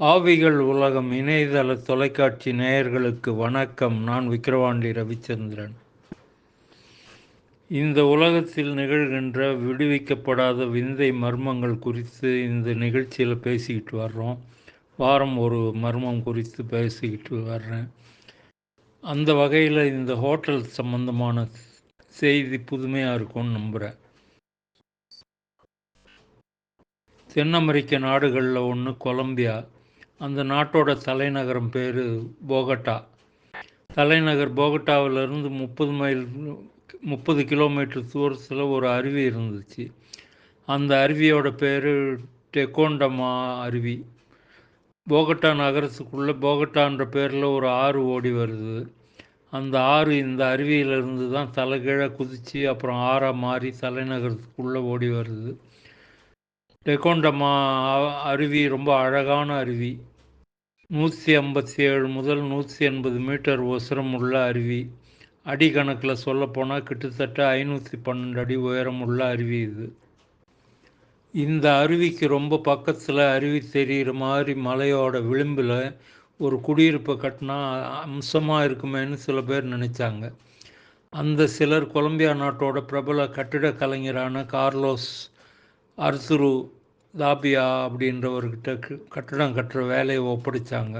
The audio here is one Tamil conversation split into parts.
ஆவிகள் உலகம் இணையதள தொலைக்காட்சி நேயர்களுக்கு வணக்கம். நான் விக்கிரவாண்டி ரவிச்சந்திரன். இந்த உலகத்தில் நிகழ்கின்ற விடுவிக்கப்படாத விந்தை மர்மங்கள் குறித்து இந்த நிகழ்ச்சியில் பேசிக்கிட்டு வர்றோம். வாரம் ஒரு மர்மம் குறித்து பேசிக்கிட்டு வர்றேன். அந்த வகையில் இந்த ஹோட்டல் சம்பந்தமான செய்தி புதுமையாக இருக்கும்னு நம்புகிறேன் தென் அமெரிக்க நாடுகளில் ஒன்று கொலம்பியா. அந்த நாட்டோட தலைநகரம் பேர் போகட்டா. தலைநகர் போகட்டாவிலிருந்து முப்பது மைல் முப்பது கிலோமீட்டர் தூரத்தில் ஒரு அருவி இருந்துச்சு. அந்த அருவியோட பேர் டெக்கோண்டமா அருவி. போகட்டா நகரத்துக்குள்ளே போகட்டான்ற பேரில் ஒரு ஆறு ஓடி வருது. அந்த ஆறு இந்த அருவியிலிருந்து தான் தலைகீழாக குதித்து அப்புறம் ஆறாக மாறி தலைநகரத்துக்குள்ளே ஓடி வருது. டெக்கோண்டமா அருவி ரொம்ப அழகான அருவி. நூற்றி ஐம்பத்தி ஏழு முதல் நூற்றி எண்பது மீட்டர் உசரம் உள்ள அருவி. அடி கணக்கில் சொல்லப்போனால் கிட்டத்தட்ட ஐநூற்றி பன்னெண்டு அடி உயரம் உள்ள அருவி இது. இந்த அருவிக்கு ரொம்ப பக்கத்தில் அருவி தெரிகிற மாதிரி மலையோட விளிம்பில் ஒரு குடியிருப்பை கட்டினா அம்சமாக இருக்குமேன்னு சில பேர் நினச்சாங்க. அந்த சிலர் கொலம்பியா நாட்டோட பிரபல கட்டிட கலைஞரான கார்லோஸ் அர்சுரு தாபியா அப்படின்றவர்கிட்ட கட்டடம் கட்டுற வேலையை ஒப்படைச்சாங்க.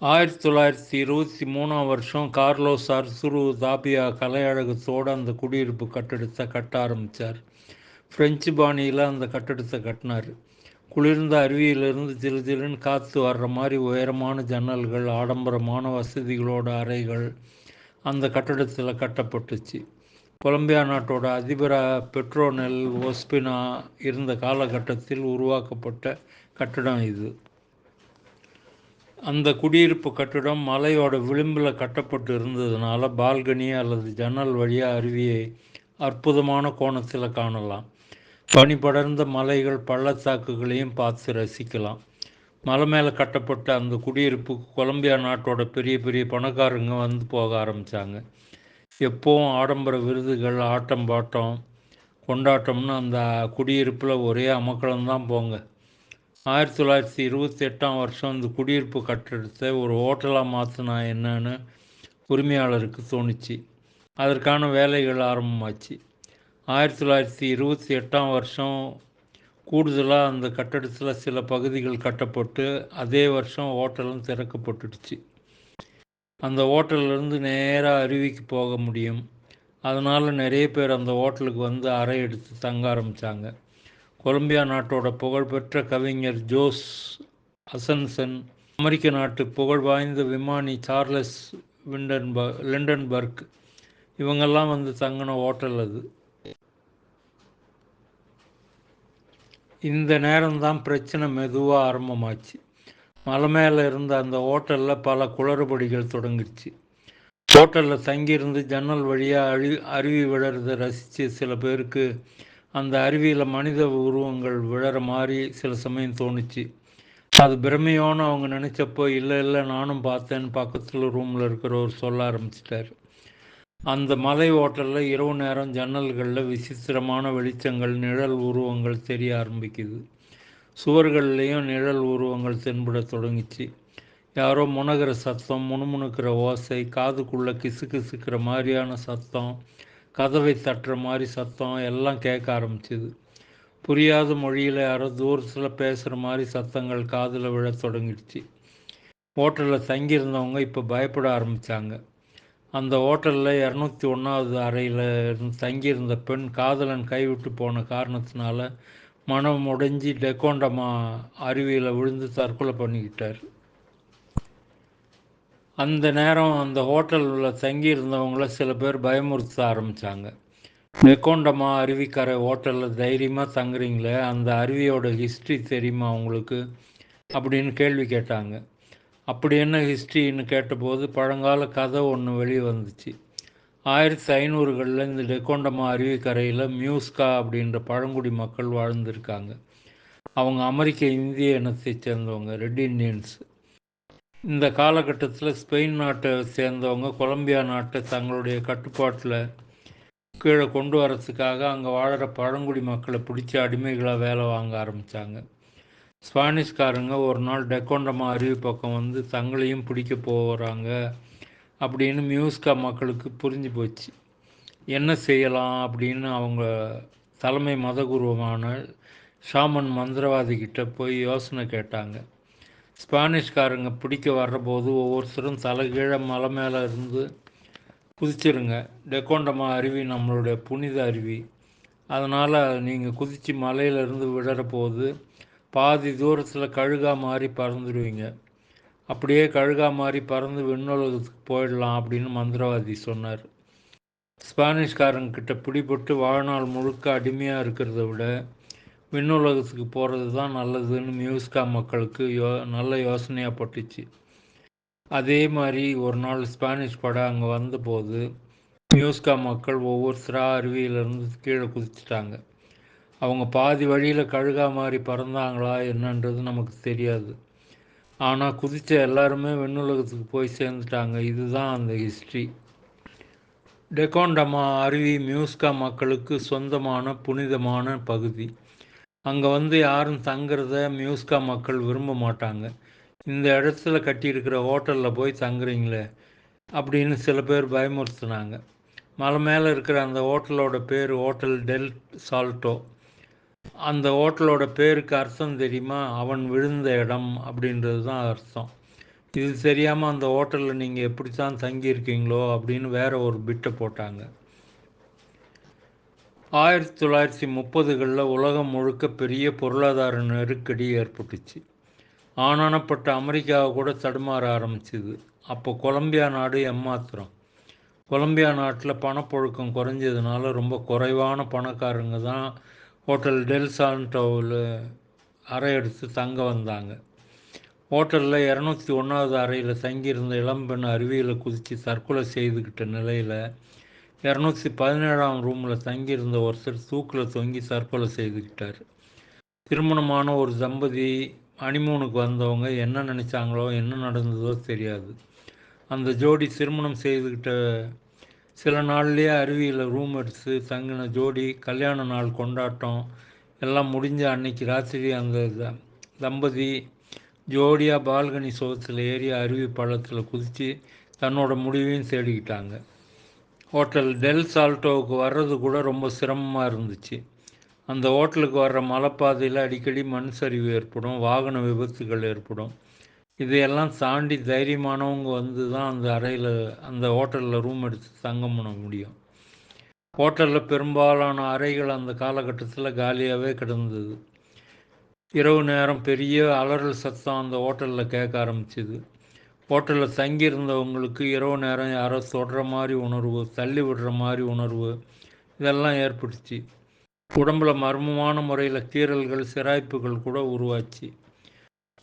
ஆயிரத்தி தொள்ளாயிரத்தி இருபத்தி மூணாம் வருஷம் கார்லோஸ் அர்சுரு தாபியா கலையழகத்தோடு அந்த குடியிருப்பு கட்டடத்தை கட்ட ஆரம்பித்தார் ஃப்ரெஞ்சு பாணியில் அந்த கட்டடத்தை கட்டினார். குளிர்ந்த அருவியிலிருந்து திரு திருன்னு காற்று வர்ற மாதிரி உயரமான ஜன்னல்கள் ஆடம்பரமான வசதிகளோட அறைகள் அந்த கட்டடத்தில் கட்டப்பட்டுச்சு. கொலம்பியா நாட்டோட அதிபராக பெட்ரோனெல் ஒஸ்பினா இருந்த காலகட்டத்தில் உருவாக்கப்பட்ட கட்டடம் இது. அந்த குடியிருப்பு கட்டிடம் மலையோட விளிம்பில் கட்டப்பட்டு இருந்ததுனால பால்கனி அல்லது ஜன்னல் வழியாக அருவியை அற்புதமான கோணத்தில் காணலாம். பனி படர்ந்த மலைகள் பள்ளத்தாக்குகளையும் பார்த்து ரசிக்கலாம். மலை மேலே கட்டப்பட்ட அந்த குடியிருப்புக்கு கொலம்பியா நாட்டோட பெரிய பெரிய பணக்காரங்க வந்து போக ஆரம்பித்தாங்க எப்போவும் ஆடம்பர விருதுகள் ஆட்டம் பாட்டம் கொண்டாட்டம்னு அந்த குடியிருப்பில் ஒரே அமக்கலம்தான் போங்க. ஆயிரத்தி தொள்ளாயிரத்தி இருபத்தி எட்டாம் வருஷம் இந்த குடியிருப்பு கட்டடத்தை ஒரு ஹோட்டலாக மாற்றினா என்னன்னு உரிமையாளருக்கு தோணுச்சு. அதற்கான வேலைகள் ஆரம்பமாச்சு. ஆயிரத்தி தொள்ளாயிரத்தி இருபத்தி எட்டாம் வருஷம் கூடுதலாக அந்த கட்டடத்தில் சில பகுதிகள் கட்டப்பட்டு அதே வருஷம் ஹோட்டலும் திறக்கப்பட்டுடுச்சு. அந்த ஹோட்டல்லேருந்து நேராக அருவிக்கு போக முடியும். அதனால் நிறைய பேர் அந்த ஹோட்டலுக்கு வந்து அறை எடுத்து தங்க ஆரம்பித்தாங்க கொலம்பியா நாட்டோட புகழ்பெற்ற கவிஞர் ஜோஸ் அசன்சன் அமெரிக்க நாட்டு புகழ் வாய்ந்த விமானி சார்லஸ் விண்டன்பர்க் லிண்டன்பர்க் இவங்கெல்லாம் வந்து தங்கின ஹோட்டல் அது. இந்த நேரம்தான் பிரச்சனை மெதுவாக ஆரம்பமாச்சு. மலை மேலே இருந்த அந்த ஹோட்டலில் பல குளறுபடிகள் தொடங்கிடுச்சு. ஹோட்டலில் தங்கியிருந்து ஜன்னல் வழியாக அழி அருவி விழறதை ரசித்து சில பேருக்கு அந்த அருவியில் மனித உருவங்கள் விழற மாதிரி சில சமயம் தோணுச்சு. அது பிரமையோன்னு அவங்க நினச்சப்போ இல்லை இல்லை நானும் பார்த்தேன்னு பக்கத்தில் ரூமில் இருக்கிறவர் சொல்ல ஆரம்பிச்சிட்டார். அந்த மலை ஹோட்டலில் இரவு நேரம் ஜன்னல்களில் விசித்திரமான வெளிச்சங்கள் நிழல் உருவங்கள் தெரிய ஆரம்பிக்குது. சுவர்கள்லேயும் நிழல் உருவங்கள் தென்பட தொடங்கிச்சு. யாரோ முனகிற சத்தம் முணுமுணுக்கிற ஓசை காதுக்குள்ளே கிசு கிசுக்கிற மாதிரியான சத்தம் கதவை தட்டுற மாதிரி சத்தம் எல்லாம் கேட்க ஆரம்பிச்சுது. புரியாத மொழியில் யாரோ தூரத்தில் பேசுகிற மாதிரி சத்தங்கள் காதில் விழ தொடங்கிடுச்சு. ஹோட்டலில் தங்கியிருந்தவங்க இப்போ பயப்பட ஆரம்பித்தாங்க அந்த ஹோட்டலில் இரநூத்தி ஒன்றாவது அறையில் தங்கியிருந்த பெண் காதலன் கைவிட்டு போன காரணத்தினால மனம் உடைஞ்சி டெக்கோண்டமா அருவியில் விழுந்து தற்கொலை பண்ணிக்கிட்டார். அந்த நேரம் அந்த ஹோட்டலில் தங்கியிருந்தவங்கள சில பேர் பயமுறுத்த ஆரம்பித்தாங்க டெக்கோண்டமா அருவிக்கரை ஹோட்டலில் தைரியமாக தங்குறீங்களே அந்த அருவியோட ஹிஸ்ட்ரி தெரியுமா உங்களுக்கு? அப்படின்னு கேள்வி கேட்டாங்க. அப்படி என்ன ஹிஸ்ட்ரின்னு கேட்டபோது பழங்கால கதை ஒன்று வெளியே வந்துச்சு. ஆயிரத்தி ஐநூறுகளில் இந்த டெக்கோண்டமா அருவிக்கரையில் மியூஸ்கா அப்படின்ற பழங்குடி மக்கள் வாழ்ந்திருக்காங்க. அவங்க அமெரிக்க இந்திய இனத்தை சேர்ந்தவங்க ரெட் இண்டியன்ஸ். இந்த காலகட்டத்தில் ஸ்பெயின் நாட்டை சேர்ந்தவங்க கொலம்பியா நாட்டை தங்களுடைய கட்டுப்பாட்டில் கீழே கொண்டு வரத்துக்காக அங்கே வாழற பழங்குடி மக்களை பிடிச்சி அடிமைகளாக வேலை வாங்க ஆரம்பித்தாங்க ஸ்பானிஷ்காரங்க ஒரு நாள் டெக்கோண்டமா அருவி பக்கம் வந்து தங்களையும் பிடிக்க போகிறாங்க அப்படின்னு மியூஸ்கா மக்களுக்கு புரிஞ்சு போச்சு. என்ன செய்யலாம் அப்படின்னு அவங்க தலைமை மதகுருவமான ஷாமன் மந்திரவாதிகிட்ட போய் யோசனை கேட்டாங்க. ஸ்பானிஷ்காரங்க பிடிக்க வர்றபோது ஒவ்வொருத்தரும் தலைகீழ மலை மேலே இருந்து குதிச்சிருங்க. டெக்கோண்டமா அருவி நம்மளுடைய புனித அருவி. அதனால் நீங்கள் குதித்து மலையிலேருந்து விடுற போது பாதி தூரத்தில் கழுகா மாதிரி பறந்துடுவீங்க அப்படியே கழுகா மாதிரி பறந்து விண்ணுலகத்துக்கு போயிடலாம் அப்படின்னு மந்திரவாதி சொன்னார். ஸ்பானிஷ்காரங்கிட்ட பிடிபட்டு வாழ்நாள் முழுக்க அடிமையாக இருக்கிறத விட விண்ணுலகத்துக்கு போகிறது தான் நல்லதுன்னு மியூஸ்கா மக்களுக்கு யோ நல்ல யோசனையாக பட்டுச்சு. அதே மாதிரி ஒரு நாள் ஸ்பானிஷ் படம் அங்கே வந்தபோது மியூஸ்கா மக்கள் ஒவ்வொருத்தராக அருவியிலேருந்து கீழே குதிச்சிட்டாங்க. அவங்க பாதி வழியில் கழுகா மாதிரி பறந்தாங்களா என்னன்றது நமக்கு தெரியாது. ஆனால் குதித்த எல்லாருமே விண்ணுலகத்துக்கு போய் சேர்ந்துட்டாங்க. இதுதான் அந்த ஹிஸ்ட்ரி டெகோண்டமா அருவி மியூஸ்கா மக்களுக்கு சொந்தமான புனிதமான பகுதி. அங்கே வந்து யாரும் தங்குறத மியூஸ்கா மக்கள் விரும்ப மாட்டாங்க. இந்த இடத்துல கட்டியிருக்கிற ஹோட்டலில் போய் தங்குறீங்களே அப்படின்னு சில பேர் பயமுறுத்துனாங்க. மலை மேலே இருக்கிற அந்த ஹோட்டலோட பேர் ஹோட்டல் டெல் சால்ட்டோ. அந்த ஹோட்டலோட பேருக்கு அர்த்தம் தெரியுமா? அவன் விழுந்த இடம் அப்படின்றது தான் அர்த்தம். இது தெரியாமல் அந்த ஹோட்டலில் நீங்கள் எப்படி தான் தங்கியிருக்கீங்களோ அப்படின்னு வேற ஒரு பிட்டை போட்டாங்க. ஆயிரத்தி தொள்ளாயிரத்தி முப்பதுகளில் உலகம் முழுக்க பெரிய பொருளாதார நெருக்கடி ஏற்பட்டுச்சு. ஆனானப்பட்ட அமெரிக்காவை கூட தடுமாற ஆரம்பிச்சுது. அப்போ கொலம்பியா நாடு எம்மாத்திரம் கொலம்பியா நாட்டில் பணப்பொழுக்கம் குறைஞ்சதுனால ரொம்ப குறைவான பணக்காரங்க தான் ஹோட்டல் டெல் சால்டோவில் அறை எடுத்து தங்க வந்தாங்க. ஹோட்டலில் இரநூத்தி ஒன்றாவது அறையில் தங்கியிருந்த இளம்பெண் அருவியில் குதித்து தற்கொலை செய்துக்கிட்ட நிலையில் இரநூத்தி பதினேழாம் ரூமில் தங்கியிருந்த ஒருத்தர் தூக்கில் தொங்கி தற்கொலை செய்துக்கிட்டார் திருமணமான ஒரு தம்பதி அனிமூனுக்கு வந்தவங்க என்ன நினச்சாங்களோ என்ன நடந்ததோ தெரியாது. அந்த ஜோடி திருமணம் செய்துக்கிட்ட சில நாள்லேயே அருவியில் ரூம் எடுத்து தங்கின ஜோடி கல்யாண நாள் கொண்டாட்டம் எல்லாம் முடிஞ்ச அன்னைக்கு ராத்திரி அந்த தம்பதி ஜோடியாக பால்கனி சோகத்தில் ஏறி அருவி பள்ளத்தில் குதித்து தன்னோட முடிவையும் தேடிக்கிட்டாங்க. ஹோட்டல் டெல் சால்டோவுக்கு வர்றது கூட ரொம்ப சிரமமாக இருந்துச்சு. அந்த ஹோட்டலுக்கு வர்ற மலைப்பாதையில் அடிக்கடி மண் சரிவு ஏற்படும் வாகன விபத்துகள் ஏற்படும். இதையெல்லாம் தாண்டி தைரியமானவங்க வந்து தான் அந்த அறையில் அந்த ஹோட்டலில் ரூம் எடுத்து தங்கம் பண்ண முடியும். ஹோட்டலில் பெரும்பாலான அறைகள் அந்த காலகட்டத்தில் காலியாகவே கிடந்தது. இரவு நேரம் பெரிய அலறல் சத்தம் அந்த ஹோட்டலில் கேட்க ஆரம்பிச்சிது. ஹோட்டலில் தங்கியிருந்தவங்களுக்கு இரவு நேரம் யாரோ தொடுற மாதிரி உணர்வு தள்ளி விடுற மாதிரி உணர்வு இதெல்லாம் ஏற்பட்டுச்சு உடம்புல மர்மமான முறையில் கீறல்கள் சிராய்ப்புகள் கூட உருவாச்சு.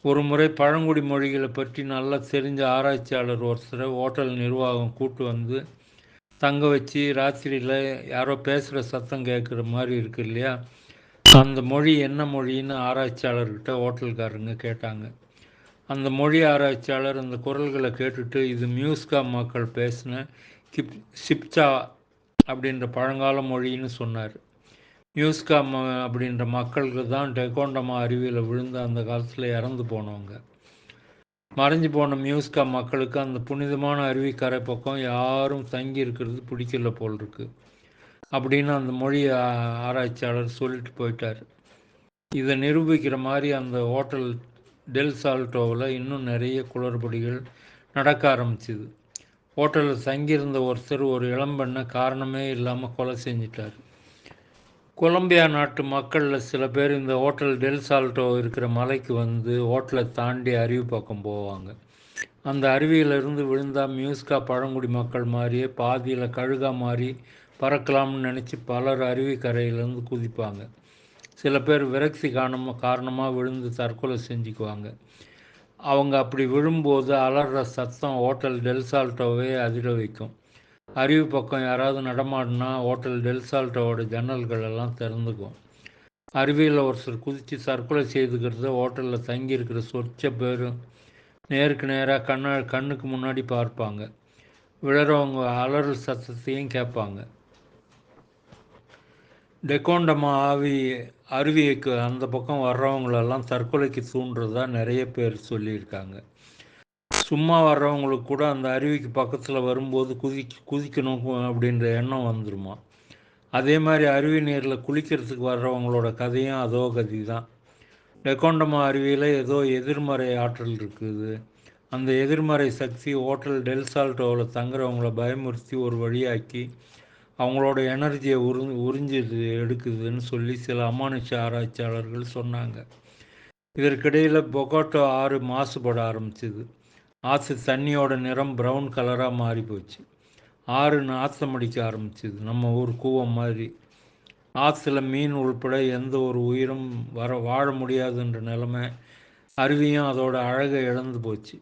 ஒரு முறை பழங்குடி மொழிகளை பற்றி நல்லா தெரிஞ்ச ஆராய்ச்சியாளர் ஒருத்தரை ஹோட்டல் நிர்வாகம் கூட்டு வந்து தங்க வச்சு ராத்திரியில் யாரோ பேசுகிற சத்தம் கேட்குற மாதிரி இருக்கு இல்லையா? அந்த மொழி என்ன மொழின்னு ஆராய்ச்சியாளர்கிட்ட ஹோட்டல்காரங்க கேட்டாங்க. அந்த மொழி ஆராய்ச்சியாளர் அந்த குரல்களை கேட்டுட்டு இது மியூஸ்கா மக்கள் பேசின கிப் சிப்சா அப்படின்ற பழங்கால மொழின்னு சொன்னார். நியூஸ்காம் அப்படின்ற மக்களுக்கு தான் டெக்கோண்டமா அருவியில் விழுந்து அந்த காலத்தில் இறந்து போனவங்க. மறைஞ்சு போன மியூஸ்காம் மக்களுக்கு அந்த புனிதமான அருவிக்கரை பக்கம் யாரும் தங்கி இருக்கிறது பிடிக்கல போல் இருக்கு. அப்படின்னு அந்த மொழி ஆராய்ச்சியாளர் சொல்லிட்டு போயிட்டார். இதை நிரூபிக்கிற மாதிரி அந்த ஹோட்டல் டெல் சால்ட்டோவில் இன்னும் நிறைய குளறுபடிகள் நடக்க ஆரம்பிச்சுது. ஹோட்டலில் தங்கியிருந்த ஒருத்தர் ஒரு இளம்பெண்ணை காரணமே இல்லாமல் கொலை செஞ்சிட்டார். கொலம்பியா நாட்டு மக்களில் சில பேர் இந்த ஹோட்டல் டெல் சால்ட்டோ இருக்கிற மலைக்கு வந்து ஹோட்டலை தாண்டி அருவி பக்கம் போவாங்க. அந்த அருவியிலிருந்து விழுந்தால் மியூஸ்கா பழங்குடி மக்கள் மாதிரியே பாதியில் கழுகா மாதிரி பறக்கலாம்னு நினச்சி பலர் அருவி கரையிலேருந்து குதிப்பாங்க. சில பேர் விரக்தி காரணமாக காரணமாக விழுந்து தற்கொலை செஞ்சுக்குவாங்க. அவங்க அப்படி விழும்போது அலற சத்தம் ஹோட்டல் டெல்சால்ட்டோவே அதிர வைக்கும். அருவி பக்கம் யாராவது நடமாடினா ஹோட்டல் டெல்சால்ட்டோட ஜன்னல்கள் எல்லாம் திறந்துக்கும். அருவியில் ஒருத்தர் குதித்து தற்கொலை செய்துக்கிறது ஹோட்டலில் தங்கியிருக்கிற சொச்ச பேரும் நேருக்கு நேராக கண்ணா கண்ணுக்கு முன்னாடி பார்ப்பாங்க. விழறவங்க அலறல் சத்தத்தையும் கேட்பாங்க. டெக்கோண்டமா ஆவி அருவிக்கு அந்த பக்கம் வர்றவங்களெல்லாம் தற்கொலைக்கு தூண்டுறதா நிறைய பேர் சொல்லியிருக்காங்க. சும்மா வர்றவங்களுக்கு கூட அந்த அருவிக்கு பக்கத்தில் வரும்போது குதி குதிக்கணும் அப்படின்ற எண்ணம் வந்துருமா? அதே மாதிரி அருவி நீரில் குளிக்கிறதுக்கு வர்றவங்களோட கதையும் அதோ கதி தான் டெக்கோண்டமா அருவியில் ஏதோ எதிர்மறை ஆற்றல் இருக்குது. அந்த எதிர்மறை சக்தி ஹோட்டல் டெல்சால்டோவில் தங்குறவங்கள பயமுறுத்தி ஒரு வழியாக்கி அவங்களோட எனர்ஜியை உறி உறிஞ்சி எடுக்குதுன்னு சொல்லி சில அமானுஷ ஆராய்ச்சியாளர்கள் சொன்னாங்க. இதற்கிடையில் பொகோட்டோ ஆறு மாசுபட ஆரம்பிச்சுது. ஆற்று தண்ணியோட நிறம் ப்ரௌன் கலராக மாறி போச்சு ஆறு நாத்தம் அடிக்க ஆரம்பிச்சிது. நம்ம ஊர் கூவம் மாதிரி. ஆற்றுல மீன் உள்பட எந்த ஒரு உயிரும் வர வாழ முடியாதுன்ற நிலைமை அருவியும் அதோட அழகை இழந்து போச்சு.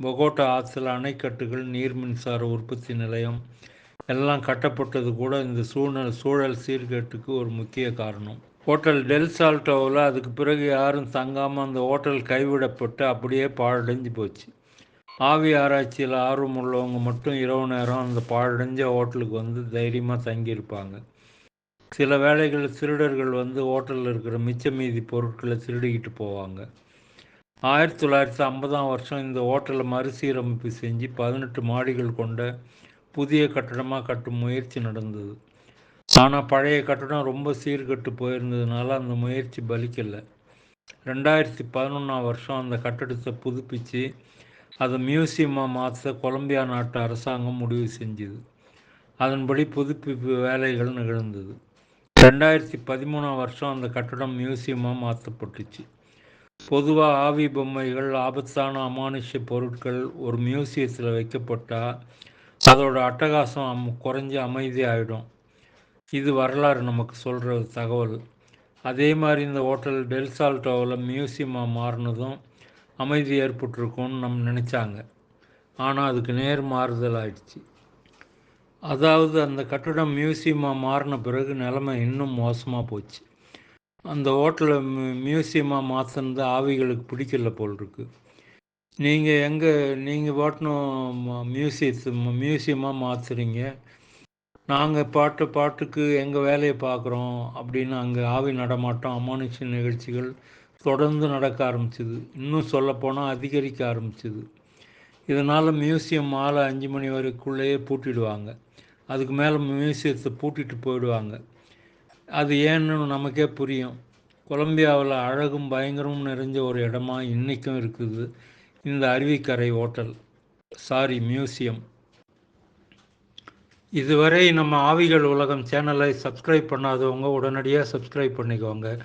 பொகோட்டா ஆற்றுல அணைக்கட்டுகள் நீர் மின்சார உற்பத்தி நிலையம் எல்லாம் கட்டப்பட்டது கூட இந்த சூழ்நிலை சூழல் சீர்கேட்டுக்கு ஒரு முக்கிய காரணம். ஹோட்டல் டெல்சால்டோவில் அதுக்கு பிறகு யாரும் தங்காமல் அந்த ஹோட்டல் கைவிடப்பட்டு அப்படியே பாழடைஞ்சு போச்சு. ஆவி ஆராய்ச்சியில் ஆர்வம் உள்ளவங்க மட்டும் இரவு நேரம் அந்த பாழடைஞ்ச ஹோட்டலுக்கு வந்து தைரியமாக தங்கியிருப்பாங்க. சில வேளைகளில் திருடர்கள் வந்து ஹோட்டலில் இருக்கிற மிச்ச மீதி பொருட்களை திருடிக்கிட்டு போவாங்க. ஆயிரத்தி தொள்ளாயிரத்தி ஐம்பதாம் வருஷம் இந்த ஹோட்டலை மறுசீரமைப்பு செஞ்சு பதினெட்டு மாடிகள் கொண்ட புதிய கட்டடமாக கட்டும் முயற்சி நடந்தது. ஆனால் பழைய கட்டடம் ரொம்ப சீர்கட்டு போயிருந்ததுனால அந்த முயற்சி பலிக்கலை. ரெண்டாயிரத்தி பதினொன்றாம் வருஷம் அந்த கட்டடத்தை புதுப்பித்து அதை மியூசியமாக மாற்ற கொலம்பியா நாட்டு அரசாங்கம் முடிவு செஞ்சுது. அதன்படி புதுப்பிப்பு வேலைகள் நிகழ்ந்தது. ரெண்டாயிரத்தி பதிமூணாம் வருஷம் அந்த கட்டடம் மியூசியமாக மாற்றப்பட்டுச்சு. பொதுவாக ஆவி பொம்மைகள் ஆபத்தான அமானுஷ பொருட்கள் ஒரு மியூசியத்தில் வைக்கப்பட்டால் அதோட அட்டகாசம் அம் குறைஞ்சி அமைதி ஆகிடும் இது வரலாறு நமக்கு சொல்கிற தகவல். அதே மாதிரி இந்த ஹோட்டல் டெல்சால்டோவில் மியூசியமாக மாறினதும் அமைதி ஏற்பட்டிருக்கும்னு நம்ம நினச்சாங்க. ஆனால் அதுக்கு நேர் மாறுதல் ஆயிடுச்சு. அதாவது அந்த கட்டடம் மியூசியமாக மாறின பிறகு நிலைமை இன்னும் மோசமாக போச்சு. அந்த ஹோட்டலை மியூசியமாக மாற்றினது ஆவிகளுக்கு பிடிக்கல போல் இருக்கு நீங்கள் எங்கே நீங்கள் பாட்டணும் மியூசியத்து மியூசியமாக மாற்றுறீங்க நாங்கள் பாட்டு பாட்டுக்கு எங்கள் வேலையை பார்க்குறோம் அப்படின்னு அங்கே ஆவி நடமாட்டம் அமானுஷ நிகழ்ச்சிகள் தொடர்ந்து நடக்க ஆரம்பிச்சிது. இன்னும் சொல்லப்போனால் அதிகரிக்க ஆரம்பிச்சிது. இதனால் மியூசியம் மாலை அஞ்சு மணி வரைக்குள்ளேயே பூட்டிடுவாங்க. அதுக்கு மேலே மியூசியத்தை பூட்டிட்டு போயிடுவாங்க. அது ஏன்னு நமக்கே புரியும். கொலம்பியாவில் அழகும் பயங்கரமும் நிறைஞ்ச ஒரு இடமா இன்றைக்கும் இருக்குது. இந்த அருவிக்கரை ஹோட்டல். Sorry museum. இதுவரை நம்ம ஆவிகள் உலகம் சேனலை சப்ஸ்கிரைப் பண்ணாதவங்க உடனடியாக சப்ஸ்கிரைப் பண்ணிக்கோங்க.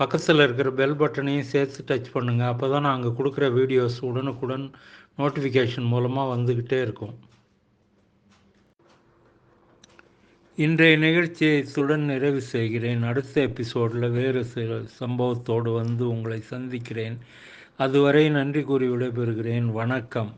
பக்கத்தில் இருக்கிற பெல் பட்டனையும் சேர்த்து டச் பண்ணுங்கள் அப்போ தான் நாங்கள் கொடுக்குற வீடியோஸ் உடனுக்குடன் நோட்டிஃபிகேஷன் மூலமாக வந்துக்கிட்டே இருக்கும். இன்றைய நிகழ்ச்சியை இத்துடன் நிறைவு செய்கிறேன். அடுத்த எபிசோடில் வேறு சில சம்பவத்தோடு வந்து உங்களை சந்திக்கிறேன். அதுவரை நன்றி கூறி விடைபெறுகிறேன். வணக்கம்.